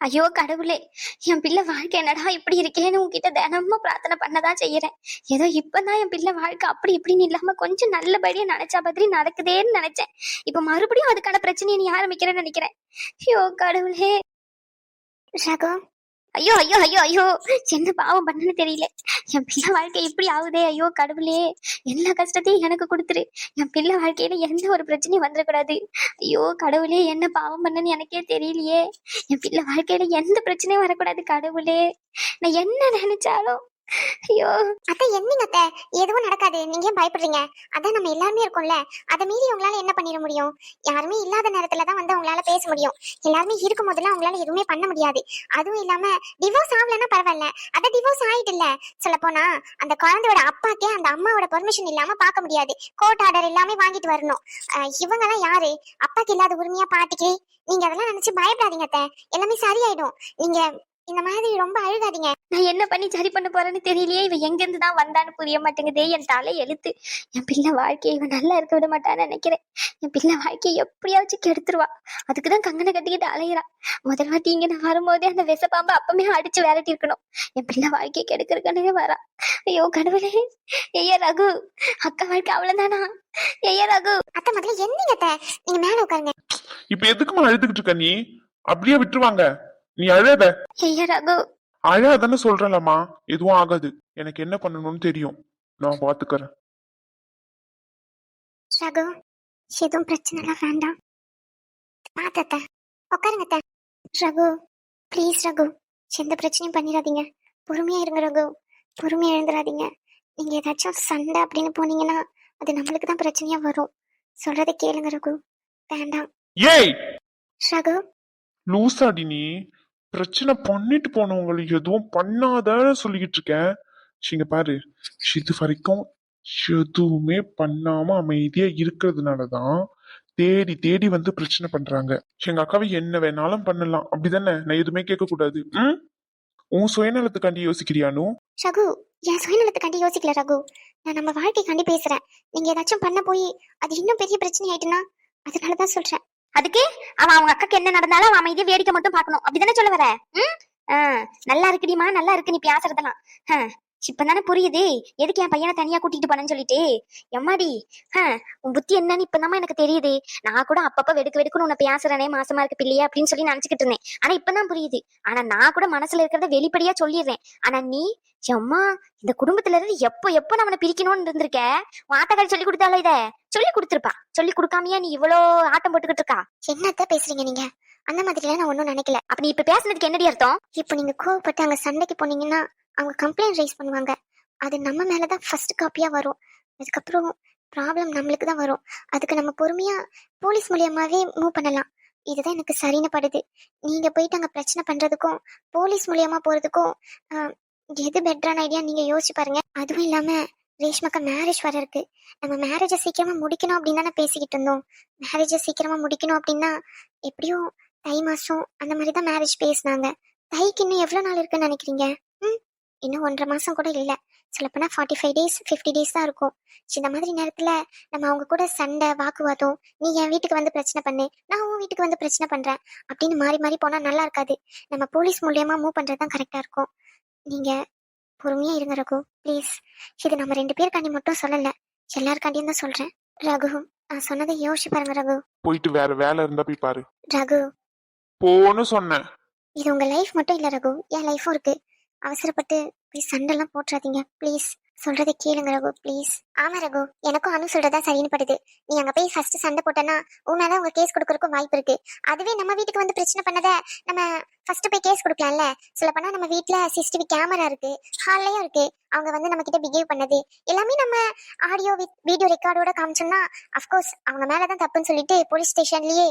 ஐயோ கடவுளே என் பிள்ளை வாழ்க்கை என்னடா இப்படி இருக்கேன்னு உங்ககிட்ட தினமும் பிரார்த்தனை பண்ணதான் செய்யறேன். ஏதோ இப்பதான் என் பிள்ளை வாழ்க்கை அப்படி இப்படின்னு இல்லாம கொஞ்சம் நல்லபடியா நினைச்சா மாதிரி நடக்குதேன்னு நினைச்சேன். இப்ப மறுபடியும் அதுக்கான பிரச்சனையை நீ ஆரம்பிக்கிறேன்னு நினைக்கிறேன். ஐயோ கடவுளே. ரகு ஐயோ ஐயோ ஐயோ ஐயோ என்ன பாவம் பண்ணுன்னு தெரியல. என் பிள்ளை வாழ்க்கை இப்படி ஆகுதே ஐயோ கடவுளே. எல்லா கஷ்டத்தையும் எனக்கு கொடுத்துரு. என் பிள்ளை வாழ்க்கையில எந்த ஒரு பிரச்சனையும் வந்துடக்கூடாது. ஐயோ கடவுளே என்ன பாவம் பண்ணன்னு எனக்கே தெரியலையே. என் பிள்ளை வாழ்க்கையில எந்த பிரச்சனையும் வரக்கூடாது கடவுளே. நான் என்ன நினைச்சாலும் ஐயோ. அத்தை என்னங்க அத்தை? எதுவும் நடக்காது. நீங்க ஏன் பயப்படுறீங்க? அதான் நம்ம எல்லாருமே இருக்கோம்ல. அதை மீறி உங்களால என்ன பண்ணிட முடியும்? யாருமே இல்லாத நேரத்துல தான் வந்து உங்களால பேச முடியும். எல்லாருமே இருக்கும் போதெல்லாம் உங்களால எதுவுமே பண்ண முடியாது. அதுவும் இல்லாம டிவோர்ஸ் ஆகலன்னா பரவாயில்ல. அத டிவோர்ஸ் ஆயிட்டு இல்ல சொல்ல போனா அந்த குழந்தையோட அப்பாக்கே அந்த அம்மாவோட பெர்மிஷன் இல்லாம பார்க்க முடியாது. கோர்ட் ஆர்டர் எல்லாமே வாங்கிட்டு வரணும். இவங்க எல்லாம் யாரு? அப்பாக்கு இல்லாத உரிமையா பாட்டிக்கு? நீங்க அதெல்லாம் நினைச்சு பயப்படாதீங்க அத்தை. எல்லாமே சரியாயிடும். நீங்க இந்த மாதிரி ரொம்ப அழுகாதீங்க. நான் என்ன பண்ணி சரி பண்ண போறேன்னு தெரியலையே. இவன் எங்க இருந்து தான் வந்தான்னு புரிய மாட்டேங்குதே. என் தலை எழுத்து. என் பிள்ளை வாழ்க்கையை இவன் நல்லா இருக்க விட மாட்டான்னு நினைக்கிறேன். என் பிள்ளை வாழ்க்கையை எப்படியாச்சும் கெடுத்துருவா. அதுக்குதான் கங்கனை கட்டிக்கிட்டு அலையிறா. முதல் வாட்டி இங்க நான் வரும்போதே அந்த விஷப்பாம்பை அப்பமே அடிச்சு விரட்டி இருக்கணும். என் பிள்ளை வாழ்க்கையை கெடுக்கிறதுக்கானே வரா. ஐயோ கடவுளே. ஐயா ரகு. அக்கா வாழ்க்கை அவ்வளவுதானா? ஐயா ரகு. அத்தை முதல்ல என்னங்க அத்தை? நீங்க மேல உட்காருங்க. இப்ப எதுக்குமா அழுதுகிட்டு இருக்க நீ? அப்படியே விட்டுருவாங்க. நீ அழாத. ஐயா ரகு. அழாதானே சொல்றலம்மா எதுவும் ஆகாது. எனக்கு என்ன பண்ணணும்னு தெரியும். நான் பாத்துக்கறேன். ரகு எதுவும் பிரச்சனை எல்லாம் வேண்டாம் பாத்தத்த உட்காருங்க அத்தை. ரகு ப்ளீஸ் ரகு. எந்த பிரச்சனையும் பண்ணிடாதீங்க. பொறுமையா இருங்க ரகு. பொறுமையா எழுந்துடாதீங்க. நீங்க ஏதாச்சும் சண்டை அப்படின்னு போனீங்கன்னா அது நம்மளுக்கு தான் பிரச்சனையா வரும். சொல்றதை கேளுங்க ரகு. வேண்டாம். ஏய்! ரகு. லூசாடி நீ. பிரச்சனை பண்ணிட்டு போனவங்களை எதுவும் பண்ணாதன்னு சொல்லிக்கிட்டு இருக்கேன். நீங்க பாரு இது வரைக்கும் எதுவுமே பண்ணாம அமைதியா இருக்கிறதுனாலதான் தேடி தேடி வந்து பிரச்சனை பண்றாங்க. எங்க அக்காவை என்ன வேணாலும் பண்ணலாம். அப்படிதானே? நான் எதுவுமே கேட்க கூடாது ம்? உன் சுயநலத்துக்காண்டி யோசிக்கிறியானு ரகு என் சுயநலத்துக்காண்டி யோசிக்கல ரகு. நான் நம்ம வாழ்க்கைக்காண்டி பேசுறேன். நீங்க ஏதாச்சும் பண்ண போய் அது இன்னும் பெரிய பிரச்சனை ஆயிட்டுனா அதனாலதான் சொல்றேன். அதுக்கு அவன் அவங்க அக்காக்கு என்ன நடந்தாலும் அவன் அமைதியை வேடிக்கை மட்டும் பார்க்கணும். அப்படிதானே சொல்ல வர? ம்? நல்லா இருக்குடிமா நல்லா இருக்கு நீ பேசுறதெல்லாம். இப்பதானே புரியுது. எதுக்கு என் பையனை தனியா கூட்டிட்டு போனேன்னு சொல்லிட்டு? எம்மாடி ஆ, உன் புத்தி என்னன்னு இப்பதாம்மா எனக்கு தெரியுது. நான் கூட அப்பப்ப வெடுக்கு வெடுக்குன்னு உன்னை பேசுறேனே மாசமா இருக்கு பிள்ளையா அப்படின்னு சொல்லி நினைச்சுக்கிட்டு இருந்தேன். ஆனா இப்பதான் புரியுது. ஆனா நான் கூட மனசுல இருக்கிறத வெளிப்படையா சொல்லிடுறேன். ஆனா நீ எம்மா இந்த குடும்பத்துல இருந்து எப்போ எப்போ அவனை பிரிக்கணும்னு இருந்திருக்க? உன் ஆத்தக்காரி சொல்லி கொடுத்தாலும் இத? சொல்லி கொடுத்துருப்பா. சொல்லி கொடுக்காமயா நீ இவ்வளோ ஆட்டம் போட்டுக்கிட்டு இருக்கா? என்னத்த பேசுறீங்க நீங்க? அந்த மாதிரிலாம் நான் ஒன்றும் நினைக்கல. அப்ப நீ இப்ப பேசுனதுக்கு என்னடி அர்த்தம்? இப்போ நீங்க கோவப்பட்டு அங்க சண்டைக்கு போனீங்கன்னா அவங்க கம்ப்ளைண்ட் ரைஸ் பண்ணுவாங்க. அது நம்ம மேலதான் ஃபர்ஸ்ட் காப்பியா வரும். அதுக்கப்புறம் ப்ராப்ளம் நம்மளுக்கு தான் வரும். அதுக்கு நம்ம பொறுமையா போலீஸ் மூலியமாவே மூவ் பண்ணலாம். இதுதான் எனக்கு சரின்னு படுது. நீங்க போயிட்டு அங்க பிரச்சனை பண்றதுக்கும் போலீஸ் மூலியமா போறதுக்கும் எது பெட்டரான ஐடியா நீங்க யோசிச்சு பாருங்க. அதுவும் இல்லாம ரேஷ்மாக்கா மேரேஜ் வர இருக்கு. நம்ம மேரேஜை சீக்கிரமா முடிக்கணும் அப்படின்னு தானே பேசிக்கிட்டு இருந்தோம். மேரேஜை சீக்கிரமா முடிக்கணும் அப்படின்னா எப்படியும் தை மாசம் அந்த மாதிரி தான் மேரேஜ் பேசினாங்க. தைக்கு இன்னும் எவ்வளோ நாள் இருக்குன்னு நினைக்கிறீங்க? இன்னும் ஒன்றரை மாசம் கூட இல்லை. சொல்லப்போனால் forty five days fifty days தான் இருக்கும். இந்த மாதிரி நேரத்தில் நம்ம அவங்க கூட சண்டை வாக்குவாதம் நீ என் வீட்டுக்கு வந்து பிரச்சனை பண்ணு நான் உன் வீட்டுக்கு வந்து பிரச்சனை பண்ணுறேன் அப்படின்னு மாறி மாறி போனால் நல்லா இருக்காது. நம்ம போலீஸ் மூலியமா மூவ் பண்ணுறது தான் கரெக்டாக இருக்கும். நீங்கள் பொறுமையாக இருங்க ரகு. ப்ளீஸ் இது நம்ம ரெண்டு பேருக்காண்டி மட்டும் சொல்லலை. எல்லாருக்காண்டியும் தான் சொல்கிறேன் ரகு நான் சொன்னதை யோசிச்சு பாருங்க ரகு. போயிட்டு வேற வேலை இருந்தா போய் பாரு. ரகு. போன்னு சொன்னேன். இது உங்க லைஃப் மட்டும் இல்ல ரகு. என் லைஃபும் இருக்கு. அவசரப்பட்டு போய் சண்டைலாம் போட்டுறாதீங்க. ப்ளீஸ் சொல்றதை கேளுங்க ரகு ப்ளீஸ் ஆமா ரகு எனக்கும் அனு சொல்றதா சரின்னு படுது. நீ அங்க போய் ஃபர்ஸ்ட் சண்டை போட்டனா உன் மேல உங்க கேஸ் கொடுக்கறதுக்கும் வாய்ப்பு இருக்கு. அதுவே நம்ம வீட்டுக்கு வந்து பிரச்சனை பண்ணத நம்ம ஃபர்ஸ்ட் போய் கேஸ் கொடுக்கலாம்ல? சொல்ல போனா நம்ம வீட்ல சிசிடிவி கேமரா இருக்கு ஹால்லயும் இருக்கு. அவங்க வந்து நம்ம கிட்ட பிஹேவ் பண்ணது. எல்லாமே நம்ம ஆடியோ வீடியோ ரெக்கார்டோட காமிச்சோம்னா அஃப்கோர்ஸ் அவங்க மேலதான் தப்புன்னு சொல்லிட்டு போலீஸ் ஸ்டேஷன்லயே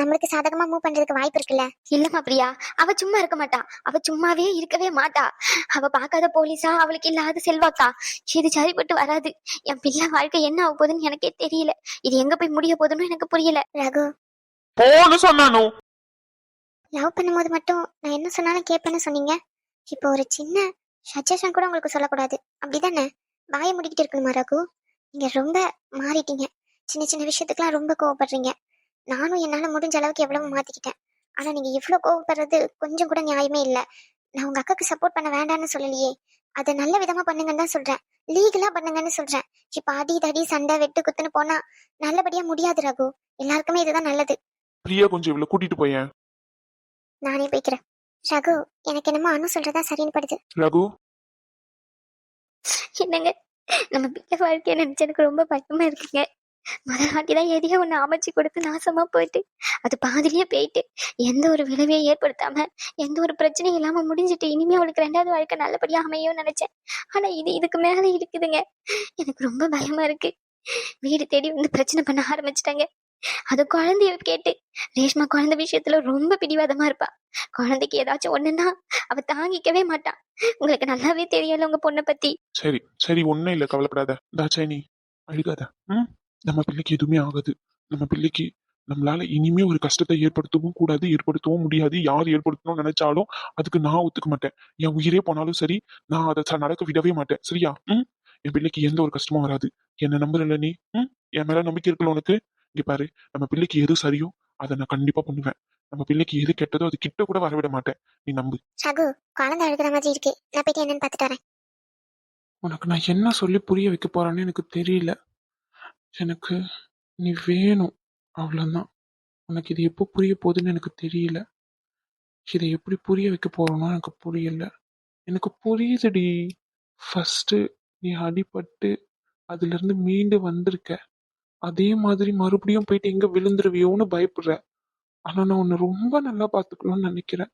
நம்மளுக்கு சாதகமா மூவ் பண்றதுக்கு வாய்ப்பு இருக்குல்ல? இல்லம்மா பிரியா அவ சும்மா இருக்க மாட்டா. அவ சும்மாவே இருக்கவே மாட்டா. அவ பார்க்காத போலீஸா அவளுக்கு இல்லாத செல்வாக்கா? இது சரிப்பட்டு வராது. என் பிள்ளை வாழ்க்கை என்ன ஆக போகுதுன்னு எனக்கே தெரியல. இது எங்க போய் முடிய போகுதுன்னு எனக்கு புரியல. ரகு. போன்னு சொன்னானு? லவ் பண்ணும்போது மட்டும் நான் என்ன சொன்னாலும் கேட்பேன்னு சொன்னீங்க. இப்போ ஒரு சின்ன சஜஷன் கூட உங்களுக்கு சொல்லக்கூடாது. அப்படிதானே? வாயை முடிக்கிட்டு இருக்கணுமா ரகு? நீங்க ரொம்ப மாறிட்டீங்க. சின்ன சின்ன விஷயத்துக்குலாம் ரொம்ப கோவப்படுறீங்க. நானும் என்னால முடிஞ்ச அளவுக்கு எவ்வளவு மாத்திக்கிட்டேன். ஆனா நீங்க இவ்வளவு கோவப்படுறது கொஞ்சம் கூட நியாயமே இல்ல. நான் உங்க அக்காக்கு சப்போர்ட் பண்ண வேண்டாம்னு சொல்லலையே. அதை நல்ல விதமா பண்ணுங்கன்னு தான் சொல்றேன். லீகலா பண்ணுங்கன்னு சொல்றேன். இப்ப அடி தடி சண்டை வெட்டு குத்துன்னு போனா நல்லபடியா முடியாது ரகு. எல்லாருக்குமே இதுதான் நல்லது. பிரியா கொஞ்சம் இவ்வளவு கூட்டிட்டு போயேன். நானே போய்க்கிறேன். ரகு எனக்கு என்னமோ அனு சொல்றதா சரின்னு படுது ரகு? என்னங்க நம்ம பிள்ளை வாழ்க்கையை நினைச்சு எனக்கு ரொம்ப பயமா இருக்குங்க. முதல் வாட்டி தான் எதையோ ஒன்று அமைச்சு கொடுத்து நாசமா போயிட்டு அது பாதிலேயே போயிட்டு எந்த ஒரு விளைவையும் ஏற்படுத்தாம எந்த ஒரு பிரச்சனையும் இல்லாம முடிஞ்சிட்டு இனிமே அவளுக்கு ரெண்டாவது வாழ்க்கை நல்லபடியா அமையும் நினைச்சேன். ஆனா இது இதுக்கு மேல இருக்குதுங்க. எனக்கு ரொம்ப பயமா இருக்கு. வீடு தேடி வந்து பிரச்சனை பண்ண ஆரம்பிச்சிட்டாங்க. அது குழந்தைய கேட்டு ரேஷ்மா குழந்தை விஷயத்துல ரொம்ப பிடிவாதமா இருப்பா. குழந்தைக்கு ஏதாச்சும் ஒண்ணுன்னா அவ தாங்கிக்கவே மாட்டான் உங்களுக்கு நல்லாவே தெரியல உங்க பொண்ணை பத்தி. சரி சரி ஒண்ணும் இல்ல கவலைப்படாத. தாச்சாயி அழுகாத. ம்? நம்ம பிள்ளைக்கு எதுவுமே ஆகாது. நம்ம பிள்ளைக்கு நம்மளால இனிமே ஒரு கஷ்டத்தை ஏற்படுத்தவும் கூடாது ஏற்படுத்தவும் முடியாது. யார் ஏற்படுத்தணும்னு நினைச்சாலும் அதுக்கு நான் ஒத்துக்க மாட்டேன். என் உயிரே போனாலும் சரி நான் அதை நடக்க விடவே மாட்டேன். சரியா? ம்? என் பிள்ளைக்கு எந்த ஒரு கஷ்டமும் வராது. என்ன நம்புறல நீ. ம்? என் மேல நம்பிக்கை இருக்கல உனக்கு? இங்க பாரு நம்ம பிள்ளைக்கு எது சரியோ அதை நான் கண்டிப்பா பண்ணுவேன். நம்ம பிள்ளைக்கு எது கெட்டதோ அது கிட்ட கூட வரவிட மாட்டேன். நீ நம்பு. ரகு குழந்தை அழுகிற மாதிரி இருக்கு. நான் போயிட்டு என்னன்னு பார்த்துட்டு வரேன். உனக்கு நான் என்ன சொல்லி புரிய வைக்க போறேன்னு எனக்கு தெரியல. எனக்கு நீ வேணும். அவ்வளோதான் உனக்கு இது எப்போ புரிய போகுதுன்னு எனக்கு தெரியல. இதை எப்படி புரிய வைக்க போறோம்னு எனக்கு புரியல. எனக்கு புரியுதுடி. ஃபர்ஸ்ட் நீ அடிபட்டு அதுல இருந்து மீண்டு வந்திருக்க. அதே மாதிரி மறுபடியும் போயிட்டு எங்க விழுந்துருவியோன்னு பயப்படுற. ஆனா நான் உன்னை ரொம்ப நல்லா பார்த்துக்கணும்னு நினைக்கிறேன்.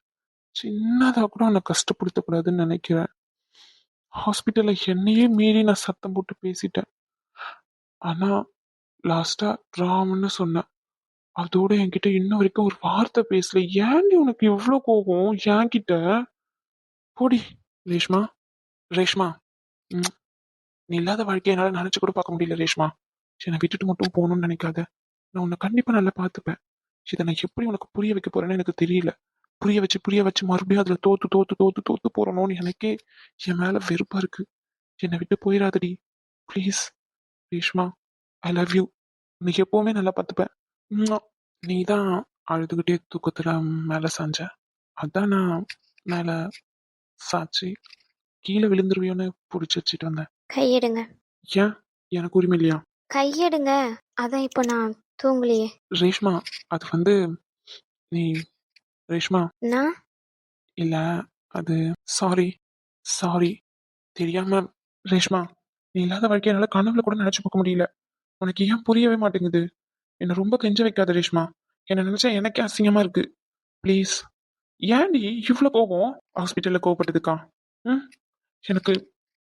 சின்னதா கூட உன்னை கஷ்டப்படுத்த கூடாதுன்னு நினைக்கிறேன். ஹாஸ்பிட்டல்ல என்னையே மீறி நான் சத்தம் போட்டு பேசிட்டேன். ஆனா லாஸ்டா ராம்னு சொன்னேன். அதோட என்கிட்ட இன்ன வரைக்கும் ஒரு வார்த்தை பேசல. ஏன்டி உனக்கு இவ்வளோ கோபம்? என்கிட்ட? போடி ரேஷ்மா. ரேஷ்மா. ம், நீ இல்லாத வாழ்க்கையை என்னால் நினைச்சு கூட பார்க்க முடியல ரேஷ்மா. என்னை விட்டுட்டு மட்டும் போகணும்னு நினைக்காத. நான் உன்னை கண்டிப்பா நல்லா பார்த்துப்பேன். இதை நான் எப்படி உனக்கு புரிய வைக்க போறேன்னு எனக்கு தெரியல. புரிய வச்சு புரிய வச்சு மறுபடியும் அதுல தோத்து தோத்து தோத்து தோத்து போறணும்னு எனக்கே என் மேல வெறுப்பா இருக்கு. என்னை விட்டு போயிடாதடி. Please Reshma I love you நீ எப்பவுமே நல்லா பார்த்துப்ப நீ தான் அழுதுகிட்டே தூக்கத்துல மேல சாஞ்ச. அதான் நான் மேல சாச்சு கீழே விழுந்துருவியோன்னு பிடிச்சி வச்சுட்டு வந்தேன். கையெடுங்க. ஏன்? எனக்கு உரிமை இல்லையா? கையெடுங்க. அதான் இப்போ நான் தூங்கலையே. ரேஷ்மா அது வந்து நீ ரேஷ்மா. நான் இல்ல அது சாரி சாரி தெரியாம ரேஷ்மா நீ இல்லாத வாழ்க்கைய என்னால கனவுல கூட நினைச்சு பார்க்க முடியல. உனக்கு ஏன் புரியவே மாட்டேங்குது? என்ன ரொம்ப கெஞ்ச வைக்காத ரேஷ்மா. என்ன நினைச்சா எனக்கே அசிங்கமா இருக்கு. ப்ளீஸ் ஏன்டி இவ்வளவு கோபம்? ஹாஸ்பிட்டல்ல கோவப்பட்டதுக்கா? ம்? எனக்கு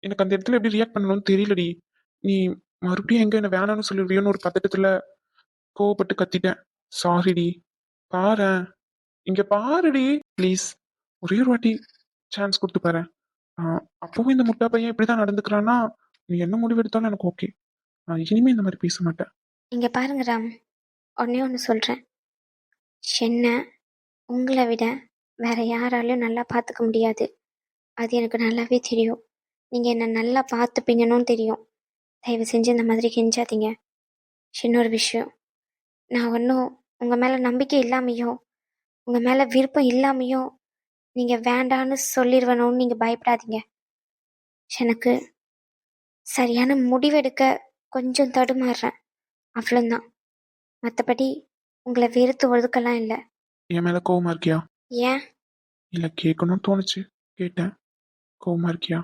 எனக்கு அந்த இடத்துல எப்படி ரியாக்ட் பண்ணணும்னு தெரியலடி. நீ மறுபடியும் எங்க என்ன வேணாம்னு சொல்லிடுவியோன்னு ஒரு பதட்டத்துல கோவப்பட்டு கத்திட்டேன். சாரிடி பாரு இங்க பாருடி. ப்ளீஸ் ஒரே ஒரு வாட்டி சான்ஸ் கொடுத்து பாரு அப்பவும் இந்த முட்டா பையன் இப்படிதான் நடந்துக்கிறான்னா நீ என்ன முடிவு எடுத்தாலும் எனக்கு ஓகே இனிமே இந்த மாதிரி பேச மாட்டேன். இங்க பாருங்க ராம். ஒன்னே ஒன்று சொல்றேன். என்ன உங்களை விட வேற யாராலையும் நல்லா பார்த்துக்க முடியாது. அது எனக்கு நல்லாவே தெரியும். நீங்க என்ன நல்லா பார்த்துப்பீங்கன்னு தெரியும். தயவு செஞ்சு இந்த மாதிரி கெஞ்சாதீங்க. இன்னொரு விஷயம். நான் ஒன்றும் உங்க மேல நம்பிக்கை இல்லாமையோ உங்க மேல விருப்பம் இல்லாமையோ நீங்க வேண்டான்னு சொல்லிடுவணும்னு நீங்க பயப்படாதீங்க. எனக்கு சரியான முடிவெடுக்க கொஞ்சம் தடுமாறுறேன். அவ்வளோதான் மற்றபடி உங்களை வெறுத்து ஒதுக்கலாம் இல்லை. என் மேல கோவமா இருக்கியா? ஏன்? இல்ல கேட்கணும்னு தோணுச்சு. கேட்டேன். கோவமா இருக்கியா?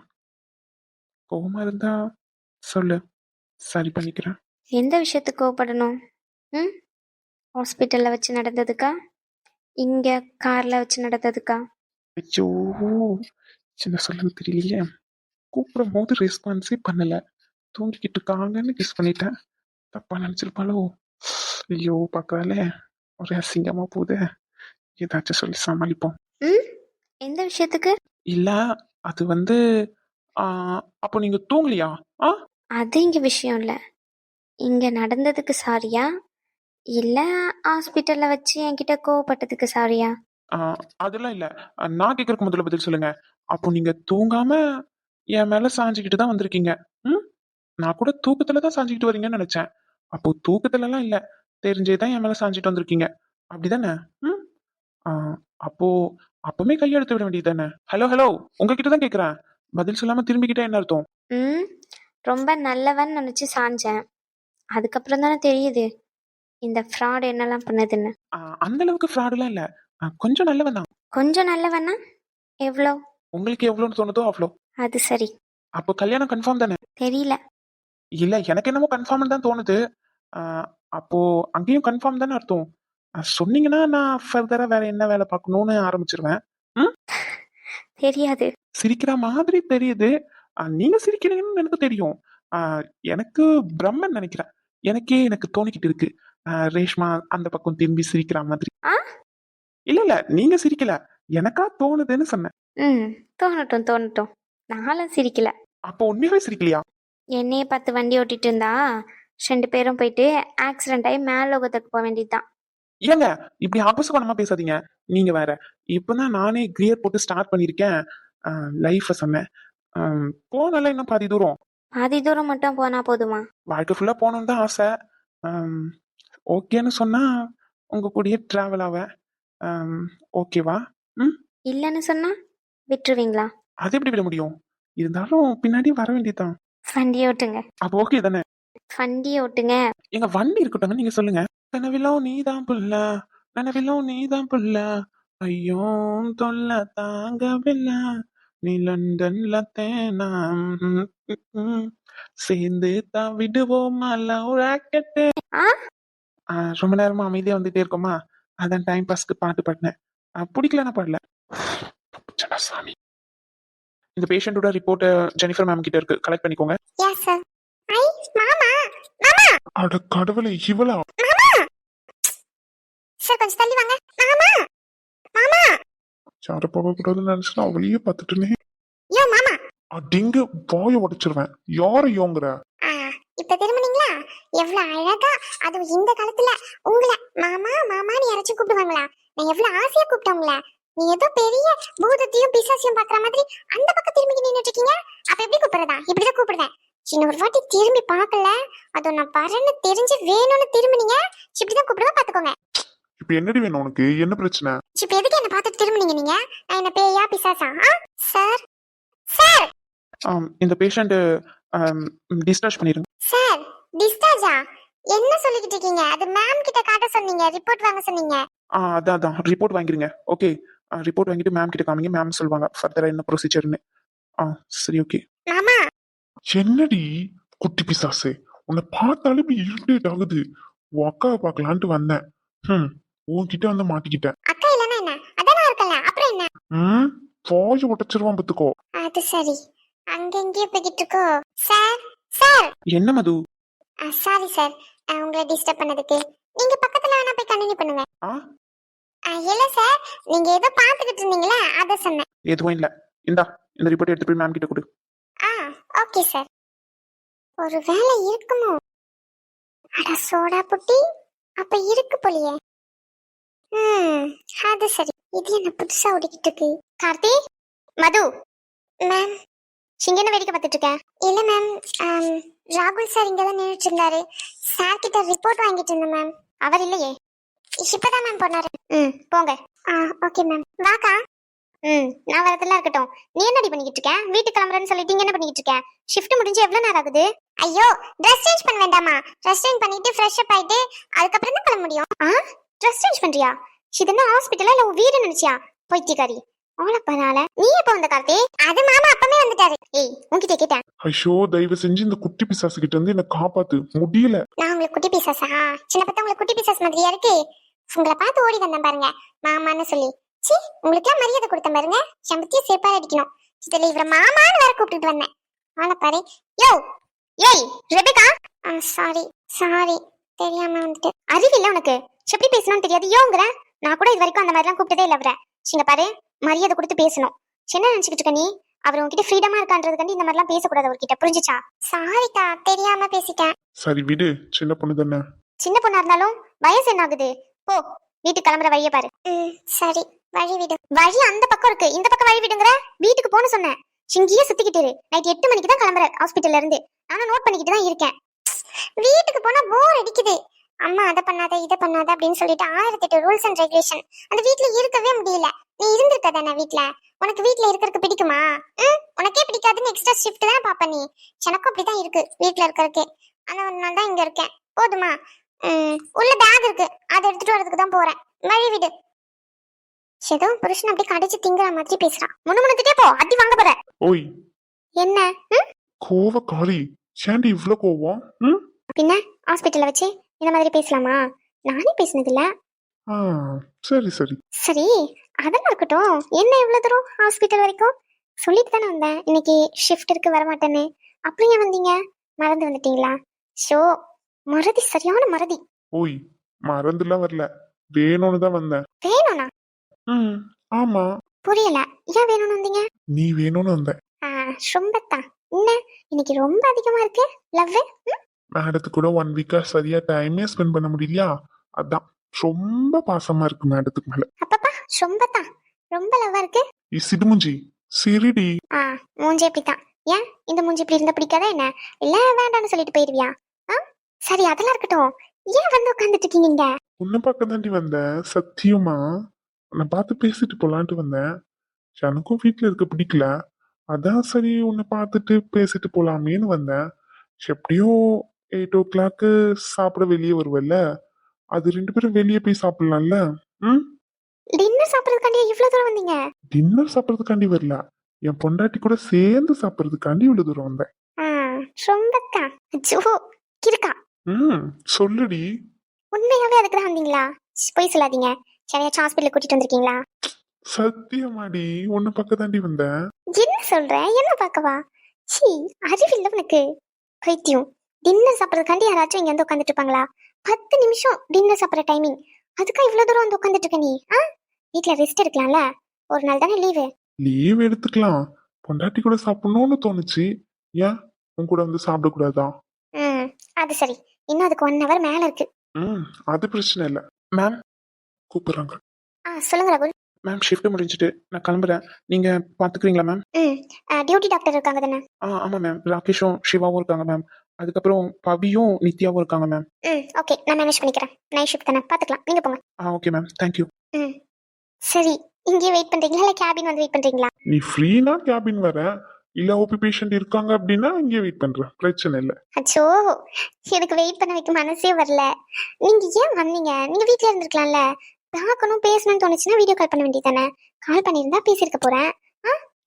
கோவமா இருந்தா சொல்லு. சரி பண்ணிக்கிறேன். எந்த விஷயத்துக்கு கோவப்படணும்? ம்? ஹாஸ்பிட்டலில் வச்சு நடந்ததுக்கா? இங்கே காரில் வச்சு நடந்ததுக்கா? ஐயோ சின்ன சொல்லுன்னு தெரியலையே. கூப்பிடும் போது ரெஸ்பான்ஸே பண்ணல. தூங்கிக்கிட்டு இருக்காங்கன்னு கிஸ் பண்ணிட்டேன். தப்பா நினைச்சிருப்பாளோ? ஐயோ பார்க்கறாளே. ஒரே அசிங்கமா போகுது. ஏதாச்சும் சொல்லி சமாளிப்போம். ம்? எந்த விஷயத்துக்கு? இல்ல அது வந்து ஆ, அப்போ நீங்க தூங்கலையா? ஆ? அது இங்கே விஷயம் இல்லை. இங்கே நடந்ததுக்கு சாரியா? இல்லை ஹாஸ்பிட்டலில் வச்சு என்கிட்ட கோவப்பட்டதுக்கு சாரியா? ஆ, அதெல்லாம் இல்ல. நான் கேட்கறதுக்கு முதல்ல பதில் சொல்லுங்க. அப்போ நீங்க தூங்காம என் மேல சாஞ்சுக்கிட்டு தான் வந்திருக்கீங்க. ம்? நான் கூட தூக்கத்துல தான் சாஞ்சுக்கிட்டு வரீங்கன்னு நினைச்சேன். அப்போ தூக்கத்துல எல்லாம் இல்ல. தெரிஞ்சே தான் என் மேல சாஞ்சிட்டு வந்திருக்கீங்க. அப்படிதானே? ம்? ஆ, அப்போ அப்பவுமே கையெழுத்து விட வேண்டியது தானே? ஹலோ ஹலோ உங்ககிட்ட தான் கேட்குறேன் பதில் சொல்லாம திரும்பிக்கிட்டே என்ன அர்த்தம்? ம்? ரொம்ப நல்லவன் நினச்சி சாஞ்சேன். அதுக்கப்புறம் தானே தெரியுது இந்த ஃப்ராட் என்னெல்லாம் பண்ணுதுன்னு. அந்த அளவுக்கு ஃப்ராடுலாம் இல்லை. கொஞ்சம் நல்லவன் தான். கொஞ்சம் நல்லவனா? எவ்வளோ உங்களுக்கு எவ்வளோன்னு தோணுதோ அவ்வளோ அது சரி. அப்போ கல்யாணம் கன்ஃபார்ம் தானே? தெரியல. இல்ல எனக்கு என்னமோ கன்ஃபார்ம் தான் தோணுது. ஆஹ் அப்போ அங்கேயும் கன்ஃபார்ம் தானே அர்த்தம். ஆஹ் சொன்னீங்கன்னா நான் ஃபர்தரா வேற என்ன வேலை பார்க்கணும்னு ஆரம்பிச்சிருவேன். தெரியாது. சிரிக்கிற மாதிரி தெரியுது. நீங்க சிரிக்கிறீங்கன்னு எனக்கு தெரியும். எனக்கு பிரம்மன் நினைக்கிறேன். எனக்கே எனக்கு தோணிக்கிட்டு இருக்கு. ரேஷ்மா அந்த பக்கம் திரும்பி சிரிக்கிற மாதிரி? இல்ல இல்ல நீங்க சிரிக்கல. எனக்கா தோணுதுன்னு சொன்னேன். ம் தோணட்டும் தோணட்டும். நானும் சிரிக்கல. அப்போ உண்மையாவே சிரிக்கலையா? என்னையே பார்த்து வண்டி ஓட்டிட்டு இருந்தா ரெண்டு பேரும் போயிட்டு ஆக்சிடென்ட் ஆகி மேலோகத்துக்கு போக வேண்டியதுதான். ஏங்க இப்படி அபசகுணமா பேசாதீங்க. நீங்க வேற. இப்பதான் நானே கிரியர் போட்டு ஸ்டார்ட் பண்ணிருக்கேன் லைஃப சொன்னேன். போனல இன்னும் பாதி தூரம். பாதி தூரம் மட்டும் போனா போதுமா? வாழ்க்கை ஃபுல்லா போகணும்னு தான் ஆசை. ஓகேன்னு சொன்னா உங்க கூடயே டிராவல் ஆவேன். ஓகேவா இல்லைன்னு சொன்னா விட்டுருவீங்களா? அது எப்படி விட முடியும்? இருந்தாலும் பின்னாடி வர வேண்டியதுதான். வண்டி ஓட்டுங்க. அப்போ ஓகே தானே? வண்டி ஓட்டுங்க. எங்க வண்டி இருக்கட்டும் நீங்க சொல்லுங்க. கனவிலும் நீதான் புள்ள கனவிலும் நீதான் புள்ள. ஐயோ தொல்ல தாங்கவில்லை. நீ லண்டன்ல தேனா ம், ம், ம். சேர்ந்து தான் விடுவோமா லவ் ராக்கெட்டு ஆ? ரொம்ப நேரமா அமைதியா வந்துட்டே இருக்கோமா? அதான் டைம் பாஸ்க்கு பாட்டு பாடினேன். பிடிக்கலன்னா பாடல. சாமி. இந்த பேஷண்டோட ரிப்போர்ட் ஜெனிஃபர் மேம் கிட்ட இருக்கு. கலெக்ட் பண்ணிக்கோங்க. எஸ் சார் ஐ மாமா! மாமா! அட கடவுளை இவளா? மாமா! சார் கொஞ்சம் தள்ளி வாங்க. மாமா! யார போகக்கூடாதுன்னு நினைச்சுனா அவளையே பார்த்துட்டுனே யோ மாமா. அடிங்க வாய உடைச்சிருவேன். யார யோங்குற இப்ப திரும்பினீங்களா? எவ்வளவு அழகா. அதுவும் இந்த காலத்துல உங்களை மாமா மாமான்னு யாராச்சும் கூப்பிடுவாங்களா? நான் எவ்வளவு ஆசையா கூப்பிட்டேன் உங்களை. நீ ஏதோ பெரிய பூதத்தையும் பிசாசையும் பாக்குற மாதிரி அந்த பக்கம் திரும்பி நின்னுட்டு இருக்கீங்க அப்ப எப்படி கூப்பிடுறதா? இப்படிதான் கூப்பிடுவேன். இன்னொரு வாட்டி திரும்பி பார்க்கல. அதுவும் நான் பறன்னு தெரிஞ்சு வேணும்னு திரும்பினீங்க. இப்படிதான் கூப்பிடுவேன் பாத்துக்கோங்க இப்ப என்னடி வேணும் உனக்கு? என்ன பிரச்சனை? இப்ப எதுக்கு என்ன பார்த்துட்டு திரும்பினீங்க நீங்க? நான் என்ன பேயா பிசாசா? சார். சார்! இந்த பேஷண்ட் டிஸ்சார்ஜ் பண்ணிருங்க. சார் டிஸ்சார்ஜா என்ன சொல்லிக்கிட்டு இருக்கீங்க? அது மேம் கிட்ட காட்ட சொன்னீங்க ரிப்போர்ட் வாங்க சொன்னீங்க. ஆ அதான் அதான். ரிப்போர்ட் வாங்கிருங்க. ஓகே ரிப்போர்ட் வாங்கிட்டு மேம் கிட்ட காமிங்க. மேம் சொல்லுவாங்க ஃபர்தரா என்ன ப்ரொசீஜர்னு ஆ சரி ஓகே மாமா! என்னடி? குட்டி பிசாசே. உன்னை பார்த்தாலே இப்படி இரிட்டேட் ஆகுது. உன் அக்காவை பார்க்கலான்ட்டு வந்தேன். ம் உன்கிட்ட வந்து மாட்டிக்கிட்டேன். அக்கா இல்லனா என்ன? அதான் இருக்கல அப்புறம் என்ன? ம்? வாய உடைச்சிருவான் பத்துக்கோ. அது சரி. அங்க எங்கேயோ போய்கிட்டு இருக்கோ? சார்? சார்? என்ன மது? சாரி. சார் உங்களை டிஸ்டர்ப் பண்ணதுக்கு. நீங்க பக்கத்துல வேணா போய் கண்டினியூ பண்ணுங்க. ஆ? ஆ, இல்ல சார். நீங்க ஏதோ பாத்துக்கிட்டு இருந்தீங்களா? அத சொன்னேன். எதுவும் இல்ல. இந்தா இந்த ரிப்போர்ட் எடுத்து போய் மேம் கிட்ட கொடு. ஆ ஓகே சார். ஒரு வேலை இருக்குமோ? அட சோடா புட்டி. அப்ப இருக்கு போலியே. ம் அது சரி. இது என்ன புதுசா ஓடிக்கிட்டு இருக்கு? கார்த்தி? மது? மேம் இங்க என்ன வேடிக்கை பார்த்துட்டு இருக்கேன் இல்ல மேம் ராகுல் சார் இங்க தான் நின்றுட்டு இருந்தாரு. சார் கிட்ட ரிப்போர்ட் வாங்கிட்டு இருந்தேன் மேம். அவர் இல்லையே. இப்பதான் மேம் போனாரு. ம் போங்க. ஆ ஓகே மேம். வாக்கா. ம் நான் வரதெல்லாம் இருக்கட்டும். நீ என்னடி பண்ணிக்கிட்டு இருக்க? வீட்டுக்கு கிளம்புறேன்னு சொல்லிட்டு இங்க என்ன பண்ணிக்கிட்டு இருக்க? ஷிஃப்ட் முடிஞ்சு எவ்வளவு நேரம் ஆகுது? ஐயோ ட்ரெஸ் சேஞ்ச் பண்ண வேண்டாமா? ட்ரெஸ் சேஞ்ச் பண்ணிட்டு ஃப்ரெஷ் அப் ஆயிட்டு அதுக்கப்புறம் தான் கிளம்ப முடியும்? ஆ ட்ரெஸ் சேஞ்ச் பண்றியா? இது என்ன ஹாஸ்பிட்டலா இல்ல வீடு நினைச்சியா? போய்த்திக்காரி அவள பரவால நீ எப்ப வந்த கார்த்தி? அது மாமா அப்பமே வந்துட்டாரு. ஏய் உன்கிட்ட கேட்டேன். ஐயோ தயவு செஞ்சு இந்த குட்டி பிசாசு கிட்ட இருந்து என்ன காப்பாத்து. முடியல. நான் உங்களுக்கு குட்டி பிசாசா? சின்ன பார்த்தா உங்களுக்கு குட்டி பிசாஸ் மாதிரியா இருக்கு? உங்களை பார்த்து ஓடி வந்தேன் பாருங்க. மாமான்னு சொல்லி. சி உங்களுக்கு மரியாதை கொடுத்தேன் பாருங்க. சம்பத்திய சேப்பாக அடிக்கணும். இதுல இவர மாமான்னு வேற கூப்பிட்டுட்டு வந்தேன். ஆனா பாரு. யோ! ஏய் ரெபேக்கா சாரி சாரி தெரியாம வந்துட்டு. அறிவில்ல உனக்கு. எப்படி பேசணும்னு தெரியாது. யோங்கிற நான் கூட இது வரைக்கும் அந்த மாதிரிலாம் கூப்பிட்டதே இல்ல அவரை. சிங்க பாரு மரியாதை கொடுத்து பேசணும். என்ன நினைச்சுக்கிட்டு இருக்க நீ? அவர் உன்கிட்ட ஃப்ரீடமா இருக்கான்றதுக்காண்டி இந்த மாதிரிலாம் பேசக்கூடாது அவர்கிட்ட. புரிஞ்சுச்சா? சாரிக்கா தெரியாம பேசிட்டேன். சரி விடு. சின்ன பொண்ணு தானே. சின்ன பொண்ணா இருந்தாலும் வயசு என்ன ஆகுது? போ வீட்டுக்கு கிளம்புற வழிய பாரு. சரி. வழி விடு. வழி அந்த பக்கம் இருக்கு. இந்த பக்கம் வழி விடுங்கிற? வீட்டுக்கு போன சொன்னேன். இங்கேயே சுத்திக்கிட்டு இரு. நைட் எட்டு மணிக்கு தான் கிளம்புற ஹாஸ்பிட்டல்ல இருந்து. நானும் நோட் பண்ணிக்கிட்டு தான் இருக்கேன். வீட்டுக்கு போனா போர் அடிக்குது. அம்மா அதை பண்ணாத இதை பண்ணாத அப்படின்னு சொல்லிட்டு ஆயிரத்தி எட்டு ரூல்ஸ் அண்ட் ரெகுலேஷன் அந்த வீட்ல இருக்கவே முடியல. நீ இருந்திருக்க தானே வீட்ல? உனக்கு வீட்ல இருக்கிறதுக்கு பிடிக்குமா? ம்? உனக்கே பிடிக்காதுன்னு எக்ஸ்ட்ரா ஷிஃப்ட் தான் பாப்ப நீ? எனக்கும் அப்படிதான் இருக்கு வீட்ல இருக்கறதுக்கே. ஆனா ஒரு நாள் தான் இங்க இருக்கேன். போதுமா? ம், உள்ள பேக் இருக்கு. அதை எடுத்துட்டு வரதுக்கு தான் போறேன். வழி விடு. ஏதோ புருஷன் அப்படியே கடிச்சு திங்குற மாதிரி பேசுறான். முணுமுணுத்துட்டே போ. அடி வாங்க போற. ஓய். என்ன? கோவக்காரி. ஏன்டி இவ்ளோ கோவம்? ம்? பின்ன? ஹாஸ்பிட்டல்ல வச்சு? இந்த மாதிரி பேசலாமா? நானே பேசினது இல்ல ஆ சரி சரி. சரி அதெல்லாம் இருக்கட்டும். என்ன இவ்வளவு தூரம் ஹாஸ்பிட்டல் வரைக்கும்? சொல்லிட்டு தானே வந்தேன். இன்னைக்கு ஷிஃப்ட் இருக்கு வர மாட்டேன்னு அப்புறம் ஏன் வந்தீங்க? மறந்து வந்துட்டீங்களா? ஷோ மறதி சரியான மறதி. ஓய் மறந்துலாம் வரல. வேணும்னு தான் வந்தேன். வேணும்னா? ம் ஆமா. புரியல. ஏன் வேணும்னு வந்தீங்க? நீ வேணும்னு வந்தேன் ஆ, ரொம்பத்தான் என்ன? இன்னைக்கு ரொம்ப அதிகமா இருக்கு? லவ் மேடத்துக்கு கூட ஒன் வீக்கா சரியா டைமே ஸ்பெண்ட் பண்ண முடியலையா? அதான். ரொம்ப பாசமா இருக்கு மேடத்துக்கு மேல. அப்பப்பா ரொம்பத்தான். ரொம்ப லவ்வா இருக்கு. இ சிடுமுஞ்சி சிரிடி. ஆ மூஞ்சி இப்படித்தான். ஏன்? இந்த மூஞ்சி இப்படி இருந்தா பிடிக்காதா என்ன? இல்ல வேண்டாம்னு சொல்லிட்டு போயிருவியா? சரி அதெல்லாம் இருக்கட்டும். ஏன் வந்து உட்காந்துட்டு இருக்கீங்க இங்க? உன்னை பார்க்க தாண்டி வந்தேன். சத்தியமா? உன்னை பார்த்து பேசிட்டு போலான்ட்டு வந்தேன். எனக்கும் வீட்ல இருக்க பிடிக்கல. அதான் சரி உன்னை பார்த்துட்டு பேசிட்டு போலாமேன்னு வந்தேன். எப்படியும் எயிட் ஓ கிளாக்கு சாப்பிட வெளியே வருவல்ல? அது ரெண்டு பேரும் வெளியே போய் சாப்பிடலாம்ல? ம்? டின்னர் சாப்பிடறதுக்காண்டி இவ்வளவு தூரம் வந்தீங்க? டின்னர் சாப்பிட்றதுக்காண்டி வரல. என் பொண்டாட்டி கூட சேர்ந்து சாப்பிட்றதுக்காண்டி இவ்வளவு தூரம் வந்தேன். ரொம்பத்தான் ஜோ இருக்கா? ம் சொல்லுடி. உண்மையாவே அதுக்கு தான் வந்தீங்களா பொய் சொல்லாதீங்க. சரியாச்சும் ஹாஸ்பிட்டல் கூட்டிட்டு வந்திருக்கீங்களா? சத்தியமாடி உன்னை பார்க்க தாண்டி வந்தேன். என்ன சொல்ற? என்ன பார்க்கவா? சீ அறிவில்ல உனக்கு. பைத்தியம். டின்னர் சாப்பிட்றதுக்காண்டி யாராச்சும் இங்க வந்து உட்காந்துட்டு இருப்பாங்களா பத்து நிமிஷம் டின்னர் சாப்பிட்ற டைமிங் அதுக்கா இவ்வளவு தூரம் வந்து உட்காந்துட்டு இருக்க நீ? ஆ? வீட்ல ரெஸ்ட் எடுக்கலாம்ல? ஒரு நாள் தானே லீவு லீவ் எடுத்துக்கலாம். பொண்டாட்டி கூட சாப்பிடணும்னு தோணுச்சு. ஏன்? உன் கூட வந்து சாப்பிடக்கூடாதா? ம் அது சரி. இன்னும் அதுக்கு ஒன் ஹவர் மேல இருக்கு. ம் அது பிரச்சனை இல்லை. மேம் கூப்பிடுறாங்க. ஆ சொல்லுங்க ரகுல். மேம் ஷிஃப்ட் முடிஞ்சிட்டு நான் கிளம்புறேன். நீங்க பாத்துக்கிறீங்களா மேம் ம் டியூட்டி டாக்டர் இருக்காங்க தானே? ஆ ஆமா மேம் ராகேஷும் சிவாவும் இருக்காங்க மேம் அதுக்கப்புறம் பவியும் நித்யாவும் இருக்காங்க மேம் ம் ஓகே நான் மேனேஜ் பண்ணிக்கிறேன். நைட் ஷிஃப்ட் தானே? பார்த்துக்கலாம். நீங்க போங்க. ஆ ஓகே மேம் தேங்க்யூ ம். சரி. இங்கேயே வெயிட் பண்றீங்களா? இல்லை கேபின் வந்து வெயிட் பண்றீங்களா? நீ ஃப்ரீனா கேபின் வர? இல்ல ஓபி பேஷண்ட் இருக்காங்க அப்படின்னா இங்கே வெயிட் பண்றேன் பிரச்சனை இல்லை. அச்சோ! எனக்கு வெயிட் பண்ண வைக்க மனசே வரல. நீங்க ஏன் வந்தீங்க? நீங்க வீட்ல இருந்திருக்கலாம்ல. பார்க்கணும் பேசணும்னு தோணுச்சுன்னா வீடியோ கால் பண்ண வேண்டியதானே கால் பண்ணியிருந்தா பேசியிருக்க போறேன்.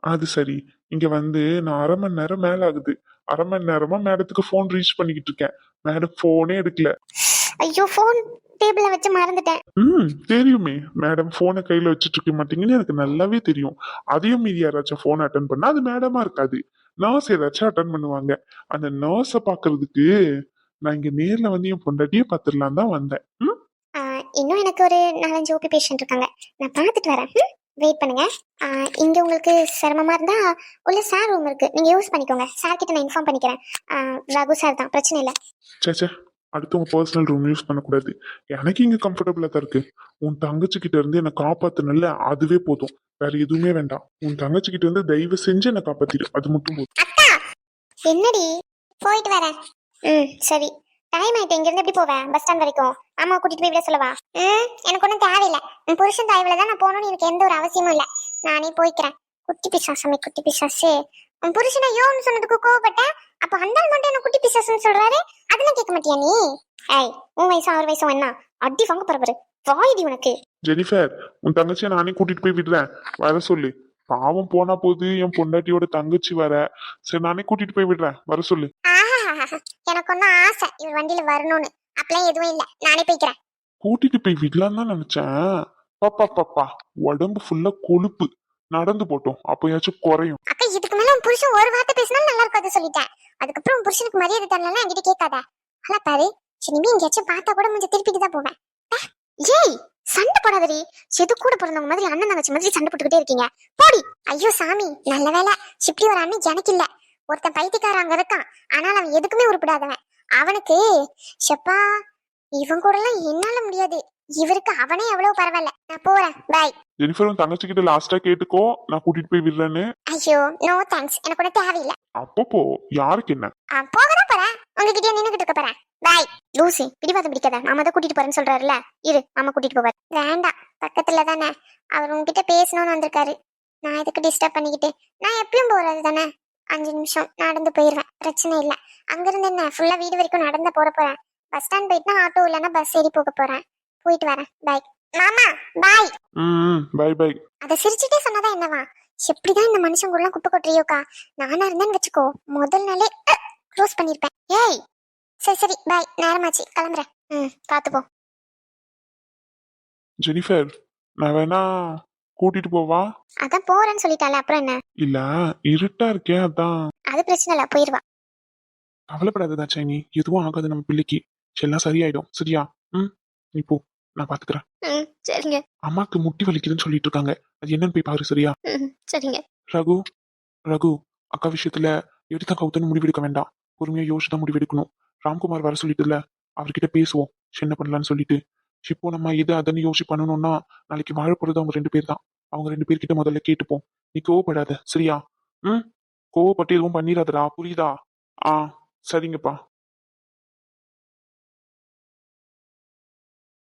அது சரி. இங்க வந்து நான் அரை மணி நேரம் மேல ஆகுது. அரை மணி நேரமா மேடத்துக்கு ஃபோன் ரீச் பண்ணிக்கிட்டு இருக்கேன். மேடம் ஃபோனே எடுக்கல. ஐயோ ஃபோன் டேபிள்ல வச்சு மறந்துட்டேன். ம் தெரியுமே. மேடம் போனை கையில வச்சுட்டு இருக்க மாட்டீங்கன்னு எனக்கு நல்லாவே தெரியும். அதையும் மீறி யாராச்சும் போன் அட்டன் பண்ணா அது மேடமா இருக்காது. நர்ஸ் ஏதாச்சும் அட்டன் பண்ணுவாங்க. அந்த நர்ஸை பாக்குறதுக்கு நான் இங்க நேர்ல வந்து என் பொண்டாட்டியே பாத்துடலாம் தான் வந்தேன். இன்னும் எனக்கு ஒரு நாலஞ்சு ஓபி பேஷண்ட் இருக்காங்க. நான் பார்த்துட்டு வரேன். வெயிட் பண்ணுங்க. இங்க உங்களுக்கு சிரமமா இருந்தா உள்ள சார் ரூம் இருக்கு. நீங்க யூஸ் பண்ணிக்கோங்க. சார் கிட்ட நான் இன்ஃபார்ம் பண்ணிக்கிறேன். ரகு சார் தான். பிரச்சனை இல்லை. சேச்சே அடுத்தவங்க பர்சனல் ரூம் யூஸ் பண்ணக்கூடாது. எனக்கு இங்க கம்ஃபர்டபுளா தான் இருக்கு. உன் தங்கச்சி கிட்ட இருந்து என்னை காப்பாத்துனல அதுவே போதும். வேற எதுவுமே வேண்டாம். உன் தங்கச்சி கிட்ட இருந்து தயவு செஞ்சு என்னை காப்பாத்திடு அது மட்டும் போதும். என்னடி? போயிட்டு வரேன். ம் சரி. டைம் ஆயிட்டு இங்க இருந்து எப்படி போவேன் பஸ் ஸ்டாண்ட் வரைக்கும். அம்மா கூட்டிட்டு போய் விட சொல்லவா? ம் எனக்கு ஒன்றும் தேவையில்லை. உன் புருஷன் தயவுல தான் நான் போகணும்னு எனக்கு எந்த ஒரு அவசியமும் இல்லை. நானே போய்க்கிறேன். குட்டி பிசாசமே குட்டி பிசாசு. உன் புருஷனை யோன்னு சொன்னதுக்கு கோவப்பட்டேன். அப்ப அந்த ஆள் மட்டும் என்ன குட்டி பிசாசுன்னு சொல்றாரு? அதெல்லாம் கேட்க மாட்டியா நீ? ஏய் உன் வயசும் அவர் வயசும் என்ன? அடி வாங்க பரபரு வாயிடி உனக்கு. ஜெனிஃபர் உன் தங்கச்சியை நானே கூட்டிட்டு போய் விடுறேன். வர சொல்லு. பாவம் போனா போது என் பொண்டாட்டியோட தங்கச்சி வர. சரி நானே கூட்டிட்டு போய் விடுறேன். வர சொல்லு. ஆஹா எனக்கு ஒன்றும் ஆசை இவர் வண்டியில வரணும்னு. அப்பெல்லாம் எதுவும் இல்லை. நானே போய்க்கிறேன். கூட்டிட்டு போய் விடலாம் தான் நினைச்சேன். பாப்பா பாப்பா உடம்பு ஃபுல்லா கொழுப்பு. நடந்து போட்டோம். அப்பயாச்சும் குறையும். அக்கா இதுக்கு மேல உன் புருஷன் ஒரு வார்த்தை பேசினாலும் நல்லா இருக்காது சொல்லிட்டேன். அதுக்கப்புறம் உன் புருஷனுக்கு மரியாதை தரலாம் என்கிட்ட கேட்காத. ஹலோ பாரு. சினிமே எங்கேயாச்சும் பார்த்தா கூட கொஞ்சம் திருப்பிட்டு தான் போவேன். ஏய் சண்டை போடாதடி. எது கூட பிறந்தவங்க மாதிரி அண்ணன் தங்கச்சி மாதிரி சண்டை போட்டுக்கிட்டே இருக்கீங்க? போடி. ஐயோ சாமி. நல்ல வேலை இப்படி ஒரு அண்ணன் எனக்கு இல்ல. ஒருத்தன் பைத்தியக்காரன் அங்க இருக்கான். ஆனால் அவன் எதுக்குமே உருப்படாதவன். அவனுக்கு செப்பா இவன் கூட எல்லாம் என்னால முடியாது. இவருக்கு அவனே எவ்வளவு பரவாயில்ல. நான் போறேன். பாய் ஜெனிஃபர் உன் தங்கச்சி கிட்ட லாஸ்டா கேட்டுக்கோ. நான் கூட்டிட்டு போய் விடுறேன்னு. ஐயோ நோ தேங்க்ஸ் எனக்கு ஒன்றும் தேவையில்லை. அப்பப்போ யாருக்கு என்ன? போக தான் போறேன். உங்ககிட்டயே நின்னுகிட்டு இருக்க போறேன். பாய் லூசி பிடிவாதம் பிடிக்காத. மாமா தான் கூட்டிட்டு போறேன்னு சொல்றாருல இரு மாமா கூட்டிட்டு போவார். வேண்டாம். பக்கத்துல தானே அவர் உங்ககிட்ட பேசணும்னு வந்திருக்காரு. நான் எதுக்கு டிஸ்டர்ப் பண்ணிக்கிட்டு? நான் எப்பயும் போறது தானே அஞ்சு நிமிஷம் நடந்து போயிருவேன் பிரச்சனை இல்ல. அங்க இருந்து என்ன ஃபுல்லா வீடு வரைக்கும் நடந்து போற போறேன். பஸ் ஸ்டாண்ட் போயிட்டுனா ஆட்டோ இல்லைன்னா பஸ் ஏறி போக போறேன். போயிட்டு வரேன். பாய் மாமா பாய் ம் பை பை அதை சிரிச்சுட்டே சொன்னதா என்னவா? எப்படிதான் இந்த மனுஷன் கூட குப்பை கொட்டுறியோக்கா? நானா இருந்தேன்னு வச்சுக்கோ முதல் நாளே க்ளோஸ் பண்ணிருப்பேன். ஏய்! சரி சரி பாய் நேரமாச்சு. கிளம்புறேன். ம் பார்த்து போ ஜெனிஃபர் நான் வேணா கூட்டிட்டு போவா? அதான் போறேன்னு சொல்லிட்டால அப்புறம் என்ன? இல்ல இருட்டா இருக்கேன் அதான். அது பிரச்சனை இல்ல போயிருவா. கவலைப்படாததா சைனி. எதுவும் ஆகாது நம்ம பிள்ளைக்கு. எல்லாம் சரியாயிடும். சரியா? ம்? நீ போ. நான் பாத்துக்கிறேன். சரிங்க. அம்மாக்கு முட்டி வலிக்குதுன்னு சொல்லிட்டு இருக்காங்க. அது என்னன்னு போய் பாரு சரியா? சரிங்க. ரகு ரகு அக்கா விஷயத்துல எடுத்த கவுத்தன்னு முடிவெடுக்க வேண்டாம். பொறுமையா யோசிச்சு தான் முடிவெடுக்கணும். ராம்குமார் வர சொல்லிட்டுல அவர்கிட்ட பேசுவோம். என்ன பண்ணலாம்னு சொல்லிட்டு. இப்போ நம்ம இது அதன்னு யோசிச்சு பண்ணணும்னா நாளைக்கு வாழ போறது அவங்க ரெண்டு பேர் தான் அவங்க ரெண்டு பேர்கிட்ட முதல்ல கேட்டுப்போம். நீ கோவப்படாத. சரியா? ம்? கோவப்பட்டு எதுவும் பண்ணிடாதடா. புரியுதா? ஆ சரிங்கப்பா.